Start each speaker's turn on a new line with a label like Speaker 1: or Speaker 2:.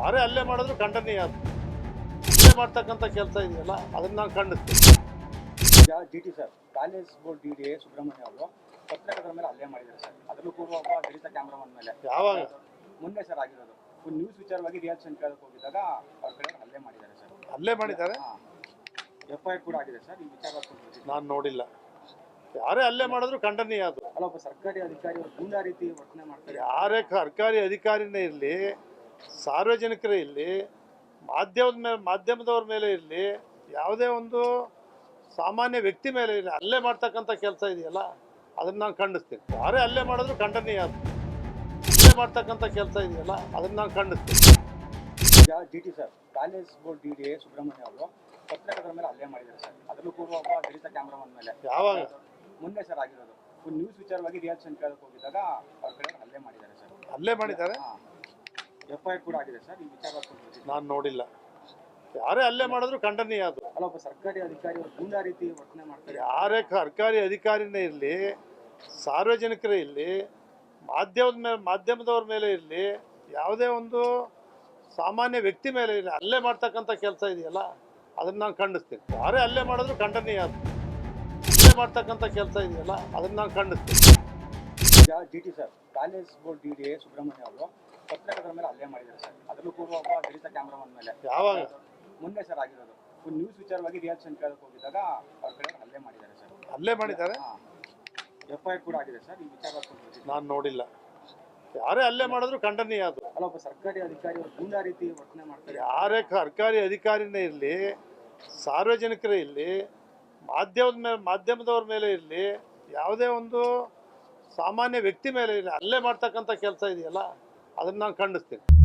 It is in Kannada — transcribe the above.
Speaker 1: ಯಾರೇ ಅಲ್ಲೇ ಮಾಡಿದ್ರು ಖಂಡನೀಯ ಅದು. ಹಲ್ಲೆ ಮಾಡ್ತಕ್ಕಂಥ ಕೆಲಸ ಇದೆಯಲ್ಲ ಅದನ್ನ ನಾನು ಖಂಡಿಸ್ತೀನಿ.
Speaker 2: ಈಗ D T sir college board D D A Subrahmanya ಅವರು ಪತ್ರಕರ್ತರ ಮೇಲೆ ಹಲ್ಲೆ ಮಾಡಿದ್ದಾರೆ ಸರ್. ಅದನ್ನು ಕೂಡ ಒಬ್ಬ ದಲಿತ ಕ್ಯಾಮ್ರಾಮನ್ ಮೇಲೆ.
Speaker 1: ಯಾವಾಗ?
Speaker 2: ಮೊನ್ನೆ ಸರ್ ಆಗಿರೋದು. ಒಂದು ನ್ಯೂಸ್ ವಿಚಾರವಾಗಿ ರಿಯಾಕ್ಷನ್ ಕೇಳಕ್ಕೆ ಹೋಗಿದ್ದಾಗ ಅವ್ರ ಕಡೆ ಹಲ್ಲೆ ಮಾಡಿದ್ದಾರೆ ಸರ್.
Speaker 1: ಹಲ್ಲೆ ಮಾಡಿದ್ದಾರೆ?
Speaker 2: ಎಫ್ ಐ ಕೂಡ ಆಗಿದೆ ಸರ್ ಈ ವಿಚಾರ
Speaker 1: ನಾನು ನೋಡಿಲ್ಲ. ಯಾರೇ ಅಲ್ಲೇ ಮಾಡಿದ್ರು ಖಂಡನೀಯ ಅದು.
Speaker 2: ಅಲ್ಲ ಒಬ್ಬ ಸರ್ಕಾರಿ ಅಧಿಕಾರಿ ಗೂಂಡಾ ರೀತಿ ವರ್ತನೆ ಮಾಡ್ತಾರೆ.
Speaker 1: ಯಾರೇ ಸರ್ಕಾರಿ ಅಧಿಕಾರಿನೇ ಇರಲಿ ಸಾರ್ವಜನಿಕರೇ ಇರಲಿ ಮಾಧ್ಯಮದ ಮೇಲೆ ಮಾಧ್ಯಮದವ್ರ ಮೇಲೆ ಇರಲಿ ಯಾವುದೇ ಒಂದು ಸಾಮಾನ್ಯ ವ್ಯಕ್ತಿ ಮೇಲೆ ಇರಲಿ ಅಲ್ಲೇ ಮಾಡ್ತಕ್ಕಂಥ ಕೆಲಸ ಇದೆಯಲ್ಲ ಅದನ್ನ ನಾನು ಖಂಡಿಸ್ತೀನಿ. ಯಾರೇ ಅಲ್ಲೇ ಮಾಡಿದ್ರು ಖಂಡನೀಯ ಅದು. ಅಲ್ಲೇ ಮಾಡ್ತಕ್ಕಂಥ ಕೆಲಸ ಇದೆಯಲ್ಲ ಅದನ್ನ ನಾನು ಖಂಡಿಸ್ತೀನಿ.
Speaker 2: ಈಗ D T sir college board D D A Subrahmanya ಅವರು ಪತ್ರಕರ್ತರ ಮೇಲೆ ಅಲ್ಲೇ ಮಾಡಿದ್ದಾರೆ ಸರ್. ಅದನ್ನು ಕೂಡ ಒಬ್ಬ ದಲಿತ ಕ್ಯಾಮ್ರಾಮನ್ ಮೇಲೆ.
Speaker 1: ಯಾವಾಗ?
Speaker 2: ಮೊನ್ನೆ ಸರ್ ಆಗಿರೋದು. ಒಂದು ನ್ಯೂಸ್ ವಿಚಾರವಾಗಿ ರಿಯಾಕ್ಷನ್ ಕೇಳಕ್ಕೆ ಹೋಗಿದ್ದಾಗ ಅವ್ರ ಕಡೆ ಹಲ್ಲೆ ಮಾಡಿದ್ದಾರೆ ಸರ್.
Speaker 1: ಅಲ್ಲೇ ಮಾಡಿದ್ದಾರೆ?
Speaker 2: ಎಫ್ ಐ ಕೂಡ ಆಗಿದೆ ಸರ್ ಈ ವಿಚಾರ
Speaker 1: ನಾನು ನೋಡಿಲ್ಲ. ಯಾರೇ ಅಲ್ಲೇ ಮಾಡಿದ್ರು ಖಂಡನೀಯ ಅದು.
Speaker 2: ಅಲ್ಲ ಒಬ್ಬ ಸರ್ಕಾರಿ ಅಧಿಕಾರಿ ಅವರು ಗೂಂಡಾ ರೀತಿ ವರ್ತನೆ ಮಾಡ್ತಾರೆ.
Speaker 1: ಯಾರೇ ಸರ್ಕಾರಿ ಅಧಿಕಾರಿನೇ ಇರಲಿ ಸಾರ್ವಜನಿಕರೇ ಇರಲಿ ಮಾಧ್ಯಮದ ಮೇಲೆ ಮಾಧ್ಯಮದವ್ರ ಮೇಲೆ ಇರಲಿ ಯಾವುದೇ ಒಂದು ಸಾಮಾನ್ಯ ವ್ಯಕ್ತಿ ಮೇಲೆ ಇರಲಿ ಅಲ್ಲೇ ಮಾಡ್ತಕ್ಕಂಥ ಕೆಲಸ ಇದೆಯಲ್ಲ ಅದನ್ನ ನಾನು ಖಂಡಿಸ್ತೀನಿ. ಯಾರೇ ಅಲ್ಲೇ ಮಾಡಿದ್ರು ಖಂಡನೀಯ ಅದು. ಅಲ್ಲೇ ಮಾಡ್ತಕ್ಕಂಥ ಕೆಲಸ ಇದೆಯಲ್ಲ ಅದನ್ನ ನಾನು ಖಂಡಿಸ್ತೀನಿ.
Speaker 2: ಈಗ D T sir college board D D A Subrahmanya ಅವರು ಪತ್ರಕರ್ತರ ಮೇಲೆ ಹಲ್ಲೆ ಮಾಡಿದ್ದಾರೆ ಸರ್. ಅದರಲ್ಲೂ ಕೂಡ ಒಬ್ಬ ದಲಿತ ಕ್ಯಾಮ್ರಾಮನ್ ಮೇಲೆ.
Speaker 1: ಯಾವಾಗ?
Speaker 2: ಮೊನ್ನೆ ಸರ್ ಆಗಿರೋದು. ನ್ಯೂಸ್ ವಿಚಾರವಾಗಿ ರಿಯಾಕ್ಷನ್ ಕೇಳಕ್ಕೆ ಹೋಗಿದ್ದಾಗ ಅವ್ರ ಕಡೆ ಹಲ್ಲೆ ಮಾಡಿದ್ದಾರೆ ಸರ್.
Speaker 1: ಹಲ್ಲೆ ಮಾಡಿದ್ದಾರೆ?
Speaker 2: ಎಫ್ ಐ ಕೂಡ ಆಗಿದೆ ಸರ್. ಈ ವಿಚಾರ
Speaker 1: ನಾನು ನೋಡಿಲ್ಲ. ಯಾರೇ ಹಲ್ಲೆ ಮಾಡಿದ್ರು ಖಂಡನೀಯ ಅದು.
Speaker 2: ಅಲ್ಲ ಒಬ್ಬ ಸರ್ಕಾರಿ ಅಧಿಕಾರಿ ಅವರು ಗೂಂಡಾ ರೀತಿ ವರ್ತನೆ ಮಾಡ್ತಾರೆ.
Speaker 1: ಯಾರೇ ಸರ್ಕಾರಿ ಅಧಿಕಾರಿನೇ ಇರಲಿ ಸಾರ್ವಜನಿಕರೇ ಇರಲಿ ಮಾಧ್ಯಮದ ಮೇಲೆ ಮಾಧ್ಯಮದವ್ರ ಮೇಲೆ ಇರಲಿ ಯಾವುದೇ ಒಂದು ಸಾಮಾನ್ಯ ವ್ಯಕ್ತಿ ಮೇಲೆ ಇರಲಿ ಅಲ್ಲೇ ಮಾಡ್ತಕ್ಕಂಥ ಕೆಲಸ ಇದೆಯಲ್ಲ? ಅದನ್ನ ನಾನು ಖಂಡಿಸ್ತೀನಿ.